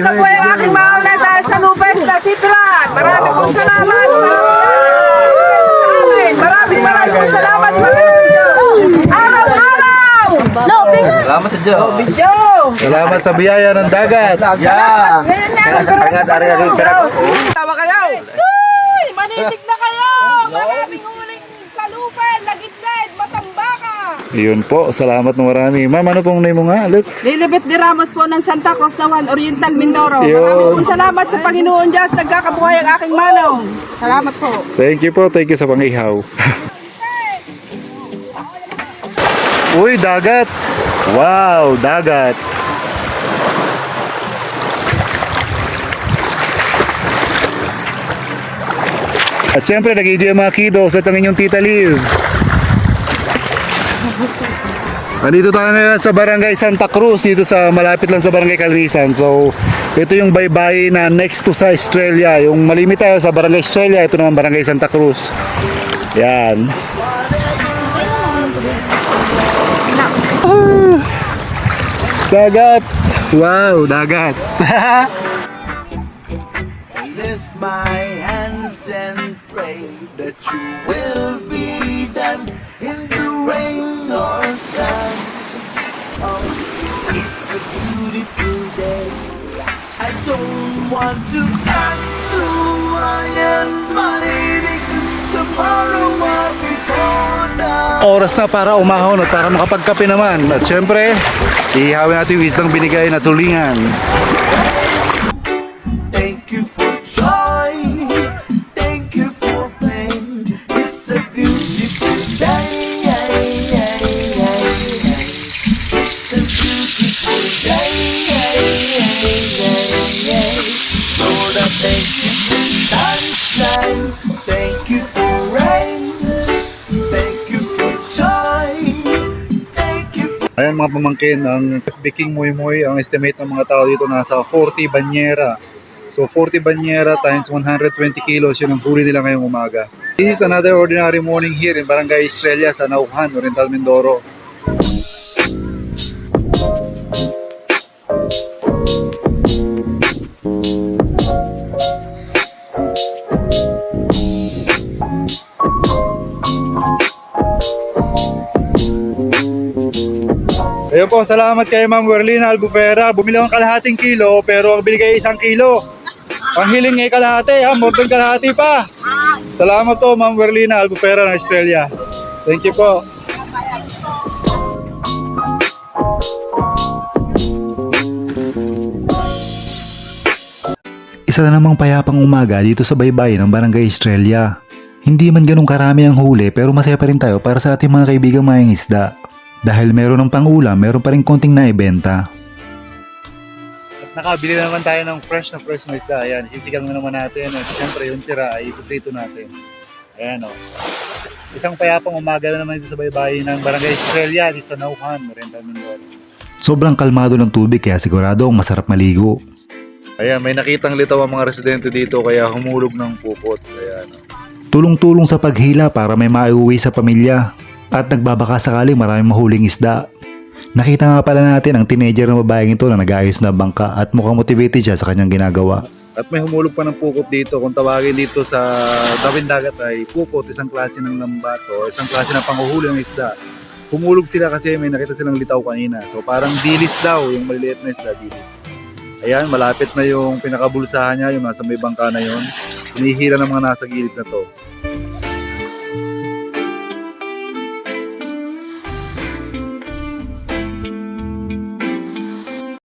Ito po yung aking mauna dahil sa Lupes na Citran. Maraming pong salamat. Sa amin. Maraming maraming pong salamat. Araw-araw! Salamat sa Diyos. Yo! Salamat sa biyaya ng dagat. Yeah. Ngayon na ang Kaya dari dari pera. Tawa kayo! Uy! Manitig na kayo! Maraming huling sa Lupes, Lagitned, Matambaka! Yun po, salamat ng marami. Ma'am, ano pong name mo nga ulit? Lilibet de Ramos po ng Santa Cruz Nawan, Oriental Mindoro. Yun. Maraming pong salamat sa Panginoon Diyos. Nagkakabuhay ang aking manong. Salamat po. Thank you po, thank you sa pangihaw. Uy, dagat! Wow, dagat! At syempre, ang mga kiddos at ang inyong tita Liv. Nandito tayo ngayon sa Barangay Santa Cruz, dito sa malapit lang sa Barangay Calrisan. So, ito yung baybay na next to sa Australia. Yung malimit tayo sa Barangay Australia, ito naman Barangay Santa Cruz. Yan. Ah, dagat! Wow, dagat! Lift my hands and pray that you will be done in the rain or sun. Oh, it's a beautiful day. I don't want to act too and mighty because tomorrow will be for now. Oras na para umahon at para makapagkape naman. At syempre, ihawin natin yung isdang binigay na tulingan. Ayan mga pamangkin, ang Biking Muy Muy, ang estimate ng mga tao dito nasa 40 banyera. So 40 banyera times 120 kilos, yun ang huli nila ngayong umaga. This is another ordinary morning here in Barangay Estrella sa Nauhan, Oriental Mindoro. Ayun po, salamat kay Ma'am Werlina Albufera. Bumili ako ng kalahating kilo, pero ang binigay isang kilo. Ang hiling ay kalahati, ha? More than kalahati pa. Salamat po, Ma'am Werlina Albufera ng Australia. Thank you po. Isa na namang payapang umaga dito sa baybay ng Barangay Estrella. Hindi man ganun karami ang huli pero masaya pa rin tayo para sa ating mga kaibigang mayang isda. Dahil meron ng pangulam, meron pa rin konting naibenta. At nakabili na naman tayo ng fresh na fresh na isda. Ayan, sisigang na naman natin. At syempre yung tira ay ipiprito natin. Ayan o. Isang payapang umaga na naman dito sa baybay ng Barangay Estrella dito sa Nauhan, Oriental Mindoro. Sobrang kalmado ng tubig kaya sigurado ang masarap maligo. Ayan, may nakitang litaw ang mga residente dito kaya humulog ng pupot. Ayan. Tulong-tulong sa paghila para may maiuwi sa pamilya. At nagbabaka sakaling maraming mahuling isda. Nakita nga pala natin ang teenager na babaeng ito na nag-ayos na bangka at mukhang motivated siya sa kanyang ginagawa. At may humulog pa ng pukot dito. Kung tawagin dito sa Dawin Dagat ay pukot, isang klase ng lambat o isang klase ng panguhuli ng isda. Humulog sila kasi may nakita silang litaw kanina. So parang dilis daw, yung maliliit na isda, dilis. Ayan, malapit na yung pinakabulsahan niya, yung nasa may bangka na yon. Hinihila ng mga nasa gilid na to.